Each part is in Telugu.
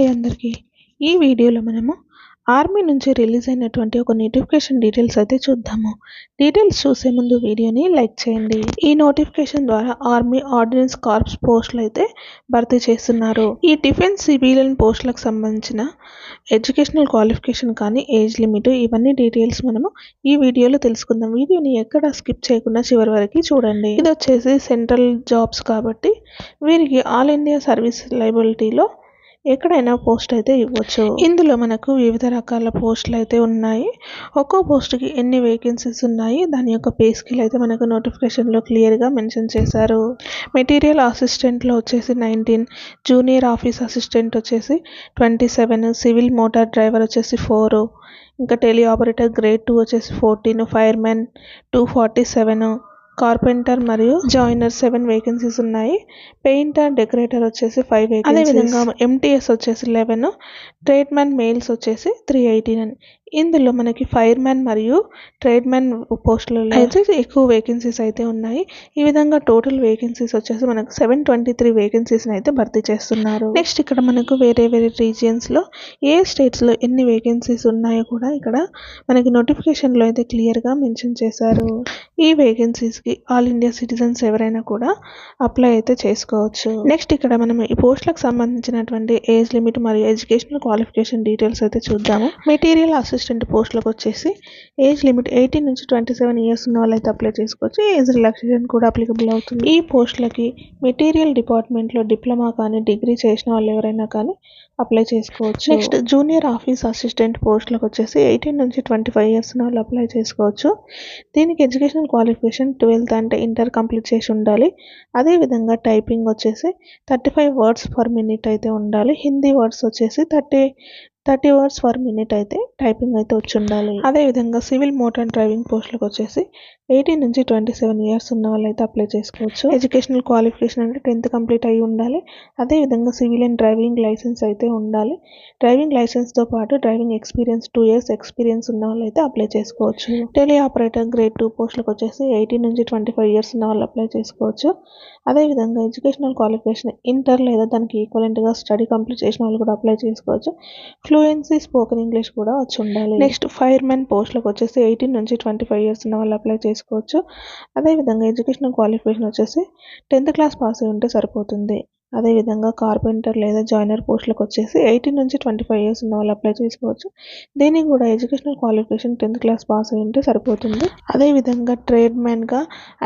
అండి అందరికీ. ఈ వీడియోలో మనము ఆర్మీ నుంచి రిలీజ్ అయినటువంటి ఒక నోటిఫికేషన్ డీటెయిల్స్ అయితే చూద్దాము. డీటెయిల్స్ చూసే ముందు వీడియోని లైక్ చేయండి. ఈ నోటిఫికేషన్ ద్వారా ఆర్మీ ఆర్డినెన్స్ కార్ప్స్ పోస్టులు అయితే భర్తీ చేస్తున్నారు. ఈ డిఫెన్స్ సివిలియన్ పోస్టులకు సంబంధించిన ఎడ్యుకేషనల్ క్వాలిఫికేషన్ కానీ ఏజ్ లిమిట్ ఇవన్నీ డీటెయిల్స్ మనము ఈ వీడియోలో తెలుసుకుందాం. వీడియోని ఎక్కడ స్కిప్ చేయకుండా చివరి వరకు చూడండి. ఇది వచ్చేసి సెంట్రల్ జాబ్స్ కాబట్టి వీరికి ఆల్ ఇండియా సర్వీస్ లైబిలిటీలో ఎక్కడైనా పోస్ట్ అయితే ఇవ్వచ్చు. ఇందులో మనకు వివిధ రకాల పోస్టులు అయితే ఉన్నాయి. ఒక్కో పోస్ట్కి ఎన్ని వేకెన్సీస్ ఉన్నాయి? దాని యొక్క పే స్కిల్ అయితే మనకు నోటిఫికేషన్లో క్లియర్గా మెన్షన్ చేశారు. మెటీరియల్ అసిస్టెంట్లో వచ్చేసి నైన్టీన్ జూనియర్ ఆఫీస్ అసిస్టెంట్ వచ్చేసి twenty seven civil motor driver వచ్చేసి ఫోర్ ఇంకా టెలి ఆపరేటర్ గ్రేడ్ టూ వచ్చేసి fourteen fireman two forty seven carpenter మరియు జాయినర్ సెవెన్ వేకెన్సీస్ ఉన్నాయి. పెయింటర్ డెకరేటర్ వచ్చేసి ఫైవ్ అదేవిధంగా ఎంటీఎస్ వచ్చేసి లెవెన్ ట్రేడ్ మ్యాన్ మెయిల్స్ వచ్చేసి త్రీ ఎయిటీ నైన్ ఇందులో మనకి ఫైర్ మ్యాన్ మరియు ట్రేడ్ మ్యాన్ పోస్టులలో అయితే ఎక్కువ వేకెన్సీస్ అయితే ఉన్నాయి. ఈ విధంగా టోటల్ వేకెన్సీస్ వచ్చేసి మనకు సెవెన్ ట్వంటీ త్రీ వేకెన్సీస్ని అయితే భర్తీ చేస్తున్నారు. నెక్స్ట్ ఇక్కడ మనకు వేరే వేరే రీజియన్స్లో ఏ స్టేట్స్లో ఎన్ని వేకెన్సీస్ ఉన్నాయో కూడా ఇక్కడ మనకి నోటిఫికేషన్లో అయితే క్లియర్గా మెన్షన్ చేశారు. ఈ వేకెన్సీస్కి ఆల్ ఇండియా సిటిజన్స్ ఎవరైనా కూడా అప్లై అయితే చేసుకోవచ్చు. నెక్స్ట్ ఇక్కడ మనం ఈ పోస్టులకు సంబంధించినటువంటి ఏజ్ లిమిట్ మరియు ఎడ్యుకేషనల్ క్వాలిఫికేషన్ డీటెయిల్స్ అయితే చూద్దాము. మెటీరియల్ అసిస్టెంట్ పోస్టులకు వచ్చేసి ఏజ్ లిమిట్ ఎయిటీన్ నుంచి ట్వంటీ సెవెన్ ఇయర్స్ ఉన్న వాళ్ళు అయితే అప్లై చేసుకోవచ్చు. ఏజ్ రిలాక్సేషన్ కూడా అప్లికబుల్ అవుతుంది. ఈ పోస్టులకి మెటీరియల్ డిపార్ట్మెంట్లో డిప్లొమా కానీ డిగ్రీ చేసిన వాళ్ళు ఎవరైనా కానీ అప్లై చేసుకోవచ్చు. నెక్స్ట్ జూనియర్ ఆఫీస్ అసిస్టెంట్ పోస్టులకు వచ్చేసి ఎయిటీన్ నుంచి ట్వంటీ ఫైవ్ ఇయర్స్ ఉన్న వాళ్ళు అప్లై చేసుకోవచ్చు. దీనికి ఎడ్యుకేషనల్ క్వాలిఫికేషన్ ట్వెల్వ్ ట్వెల్త్ అంటే ఇంటర్ కంప్లీట్ చేసి ఉండాలి. అదేవిధంగా టైపింగ్ వచ్చేసి thirty five words per minute అయితే ఉండాలి. హిందీ వర్డ్స్ వచ్చేసి thirty thirty words per minute అయితే టైపింగ్ అయితే వచ్చి ఉండాలి. అదేవిధంగా సివిల్ మోటార్ డ్రైవింగ్ పోస్టులకు వచ్చేసి ఎయిటీన్ నుంచి ట్వంటీ సెవెన్ ఇయర్స్ ఉన్న వాళ్ళు అయితే అప్లై చేసుకోవచ్చు. ఎడ్యుకేషనల్ క్వాలిఫికేషన్ అంటే టెన్త్ కంప్లీట్ అయి ఉండాలి. అదేవిధంగా సివిలియన్ డ్రైవింగ్ లైసెన్స్ అయితే ఉండాలి. డ్రైవింగ్ లైసెన్స్తో పాటు driving experience two years experience ఉన్న వాళ్ళు అయితే అప్లై చేసుకోవచ్చు. టెలి ఆపరేటర్ గ్రేడ్ టూ పోస్టులకు వచ్చేసి ఎయిటీన్ నుంచి ట్వంటీ ఫైవ్ ఇయర్స్ ఉన్న వాళ్ళు అప్లై చేసుకోవచ్చు. అదేవిధంగా ఎడ్యుకేషనల్ క్వాలిఫికేషన్ ఇంటర్ లేదా దానికి ఈక్వలెంట్గా స్టడీ కంప్లీట్ చేసిన వాళ్ళు కూడా అప్లై చేసుకోవచ్చు. ఫ్లూయెన్సీ స్పోకెన్ ఇంగ్లీష్ కూడా వచ్చి ఉండాలి నెక్స్ట్ ఫైర్ మ్యాన్ పోస్టులకు వచ్చేసి ఎయిటీన్ నుంచి ట్వంటీ ఫైవ్ ఇయర్స్ ఉన్న వాళ్ళు అప్లై చేసుకోవచ్చు. అదేవిధంగా ఎడ్యుకేషనల్ క్వాలిఫికేషన్ వచ్చేసి టెన్త్ క్లాస్ పాస్ అయి ఉంటే సరిపోతుంది. అదేవిధంగా కార్పెంటర్ లేదా జాయినర్ పోస్టులకు వచ్చేసి ఎయిటీన్ నుంచి ట్వంటీ ఫైవ్ ఇయర్స్ ఉన్న వాళ్ళు అప్లై చేసుకోవచ్చు. దీనికి కూడా educational qualification tenth class pass అయి ఉంటే సరిపోతుంది. అదేవిధంగా ట్రేడ్ మ్యాన్గా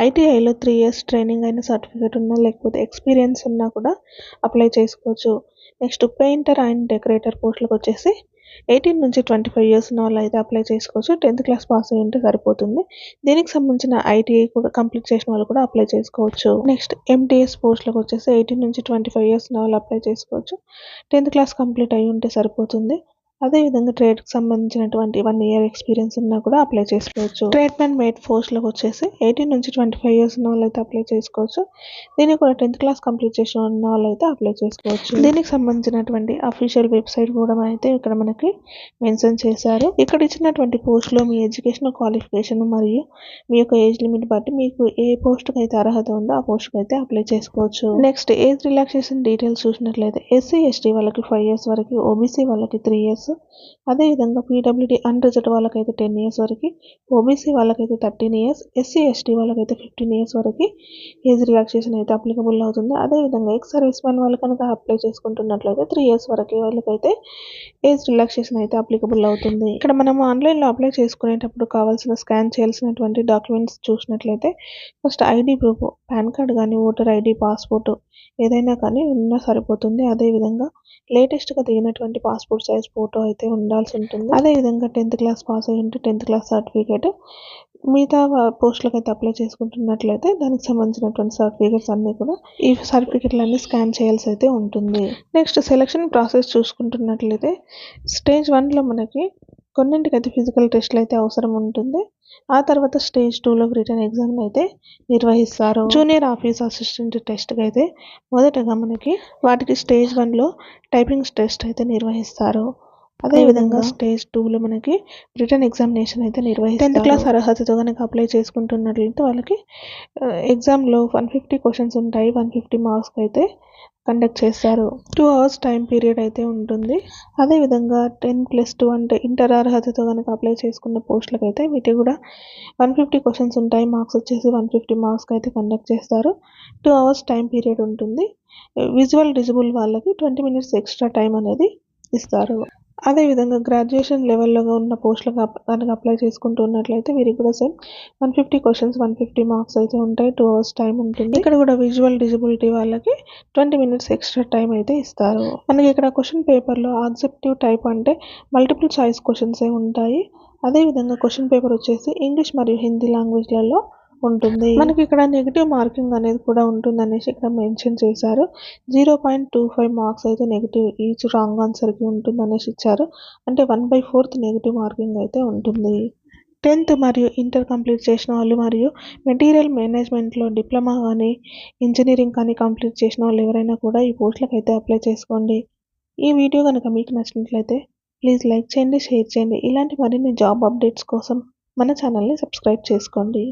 ఐటీఐలో త్రీ ఇయర్స్ ట్రైనింగ్ అయిన సర్టిఫికేట్ ఉన్నా లేకపోతే ఎక్స్పీరియన్స్ ఉన్నా కూడా అప్లై చేసుకోవచ్చు. నెక్స్ట్ పెయింటర్ అండ్ డెకరేటర్ పోస్టులకు వచ్చేసి ఎయిటీన్ నుంచి ట్వంటీ ఫైవ్ ఇయర్స్ ఉన్న వాళ్ళు అయితే అప్లై చేసుకోవచ్చు. టెన్త్ క్లాస్ పాస్ అయి ఉంటే సరిపోతుంది. దీనికి సంబంధించిన ఐటీఐ కూడా కంప్లీట్ చేసిన వాళ్ళు కూడా అప్లై చేసుకోవచ్చు. నెక్స్ట్ ఎంటీఎస్ పోస్ట్లకు వచ్చేసి ఎయిటీన్ నుంచి ట్వంటీ ఫైవ్ ఇయర్స్ ఉన్న వాళ్ళు అప్లై చేసుకోవచ్చు. టెన్త్ క్లాస్ కంప్లీట్ అయి ఉంటే సరిపోతుంది. అదేవిధంగా ట్రేడ్కి సంబంధించినటువంటి వన్ ఇయర్ ఎక్స్పీరియన్స్ ఉన్నా కూడా అప్లై చేసుకోవచ్చు. ట్రేడ్ మేడ్ పోస్టులకు వచ్చేసి ఎయిటీన్ నుంచి ట్వంటీ ఫైవ్ ఇయర్స్ ఉన్న వాళ్ళు అప్లై చేసుకోవచ్చు. దీనికి కూడా టెన్త్ క్లాస్ కంప్లీట్ చేసిన ఉన్న వాళ్ళైతే అప్లై చేసుకోవచ్చు. దీనికి సంబంధించినటువంటి అఫీషియల్ వెబ్సైట్ కూడా అయితే ఇక్కడ మనకి మెన్షన్ చేశారు. ఇక్కడ ఇచ్చినటువంటి పోస్ట్లో మీ ఎడ్యుకేషన్ క్వాలిఫికేషన్ మరియు మీ యొక్క ఏజ్ లిమిట్ బట్టి మీకు ఏ పోస్ట్కి అయితే అర్హత ఉందో ఆ పోస్ట్కి అయితే అప్లై చేసుకోవచ్చు. నెక్స్ట్ ఏజ్ రిలాక్సేషన్ డీటెయిల్స్ చూసినట్లయితే ఎస్సీ ఎస్టీ వాళ్ళకి ఫైవ్ ఇయర్స్ వరకు ఓబీసీ వాళ్ళకి త్రీ ఇయర్స్ అదేవిధంగా పీడబ్ల్యూడీ వాళ్ళకి వాళ్ళకైతే టెన్ ఇయర్స్ వరకు ఓబీసీ వాళ్ళకైతే థర్టీన్ ఇయర్స్ ఎస్సీ ఎస్టీ వాళ్ళకైతే ఫిఫ్టీన్ ఇయర్స్ వరకు ఏజ్ రిలాక్సేషన్ అయితే అప్లికబుల్ అవుతుంది. అదేవిధంగా ఎక్స్ సర్వీస్ మ్యాన్ వాళ్ళు కనుక అప్లై చేసుకుంటున్నట్లయితే త్రీ ఇయర్స్ వరకు వాళ్ళకైతే ఏజ్ రిలాక్సేషన్ అయితే అప్లికబుల్ అవుతుంది. ఇక్కడ మనం ఆన్లైన్లో అప్లై చేసుకునేటప్పుడు కావాల్సిన స్కాన్ చేయాల్సినటువంటి డాక్యుమెంట్స్ చూసినట్లయితే first ID proof PAN card కానీ ఓటర్ ఐడి పాస్పోర్ట్ ఏదైనా కానీ ఉన్నా సరిపోతుంది. అదేవిధంగా లేటెస్ట్గా దిగినటువంటి పాస్పోర్ట్ సైజ్ ఫోటో అయితే ఉండాల్సి ఉంటుంది. అదేవిధంగా టెన్త్ క్లాస్ పాస్ అయ్యి ఉంటే టెన్త్ క్లాస్ సర్టిఫికేట్. మిగతా పోస్టులకు అయితే అప్లై చేసుకుంటున్నట్లయితే దానికి సంబంధించినటువంటి సర్టిఫికేట్స్ అన్నీ కూడా ఈ సర్టిఫికేట్లన్నీ స్కాన్ చేయాల్సి అయితే ఉంటుంది. నెక్స్ట్ సెలక్షన్ ప్రాసెస్ చూసుకుంటున్నట్లయితే స్టేజ్ వన్లో మనకి కొన్నింటికి అయితే ఫిజికల్ టెస్ట్లు అయితే అవసరం ఉంటుంది. ఆ తర్వాత స్టేజ్ టూలో రిటర్న్ ఎగ్జామ్ అయితే నిర్వహిస్తారు. జూనియర్ ఆఫీస్ అసిస్టెంట్ టెస్ట్కి అయితే మొదటగా మనకి వాటికి స్టేజ్ వన్లో టైపింగ్ టెస్ట్ అయితే నిర్వహిస్తారు. అదేవిధంగా స్టేజ్ టూలో మనకి రిటర్న్ ఎగ్జామినేషన్ అయితే నిర్వహిస్తారు. టెన్త్ క్లాస్ అర్హతతో కనుక అప్లై చేసుకుంటున్నట్లయితే వాళ్ళకి ఎగ్జామ్లో వన్ ఫిఫ్టీ క్వశ్చన్స్ ఉంటాయి. వన్ ఫిఫ్టీ మార్క్స్కి అయితే కండక్ట్ చేస్తారు. టూ అవర్స్ టైం పీరియడ్ అయితే ఉంటుంది. అదేవిధంగా టెన్ ప్లస్ టూ అంటే ఇంటర్ అర్హతతో కనుక అప్లై చేసుకున్న పోస్టులకు అయితే వీటి కూడా వన్ ఫిఫ్టీ క్వశ్చన్స్ ఉంటాయి. మార్క్స్ వచ్చేసి వన్ ఫిఫ్టీ మార్క్స్కి అయితే కండక్ట్ చేస్తారు. టూ అవర్స్ టైం పీరియడ్ ఉంటుంది. విజువల్ డిజిబుల్ వాళ్ళకి ట్వంటీ మినిట్స్ ఎక్స్ట్రా టైం అనేది ఇస్తారు. అదేవిధంగా గ్రాడ్యుయేషన్ లెవెల్లో ఉన్న పోస్టులకు అప్- కనుక అప్లై చేసుకుంటూ ఉన్నట్లయితే వీరికి కూడా same one fifty questions one fifty marks అయితే ఉంటాయి. టూ అవర్స్ టైం ఉంటుంది. ఇక్కడ కూడా విజువల్ డిజిబిలిటీ వాళ్ళకి ట్వంటీ మినిట్స్ ఎక్స్ట్రా టైం అయితే ఇస్తారు. మనకి ఇక్కడ క్వశ్చన్ పేపర్లో ఆబ్జెక్టివ్ టైప్ అంటే మల్టిపుల్ చాయిస్ క్వశ్చన్స్ ఏ ఉంటాయి. అదేవిధంగా క్వశ్చన్ పేపర్ వచ్చేసి ఇంగ్లీష్ మరియు హిందీ లాంగ్వేజ్లలో ఉంటుంది మనకి ఇక్కడ నెగిటివ్ మార్కింగ్ అనేది కూడా ఉంటుంది అనేసి ఇక్కడ మెన్షన్ చేశారు. Zero point two five marks అయితే నెగిటివ్ ఈచ్ రాంగ్ ఆన్సర్కి ఉంటుంది అనేసి ఇచ్చారు. అంటే one by fourth negative marking అయితే ఉంటుంది. టెన్త్ మరియు ఇంటర్ కంప్లీట్ చేసిన వాళ్ళు మరియు మెటీరియల్ మేనేజ్మెంట్లో డిప్లొమా కానీ ఇంజనీరింగ్ కానీ కంప్లీట్ చేసిన వాళ్ళు ఎవరైనా కూడా ఈ పోస్టులకు అయితే అప్లై చేసుకోండి. ఈ వీడియో కనుక మీకు నచ్చినట్లయితే ప్లీజ్ లైక్ చేయండి షేర్ చేయండి. ఇలాంటి మరిన్ని జాబ్ అప్డేట్స్ కోసం మన ఛానల్ని సబ్స్క్రైబ్ చేసుకోండి.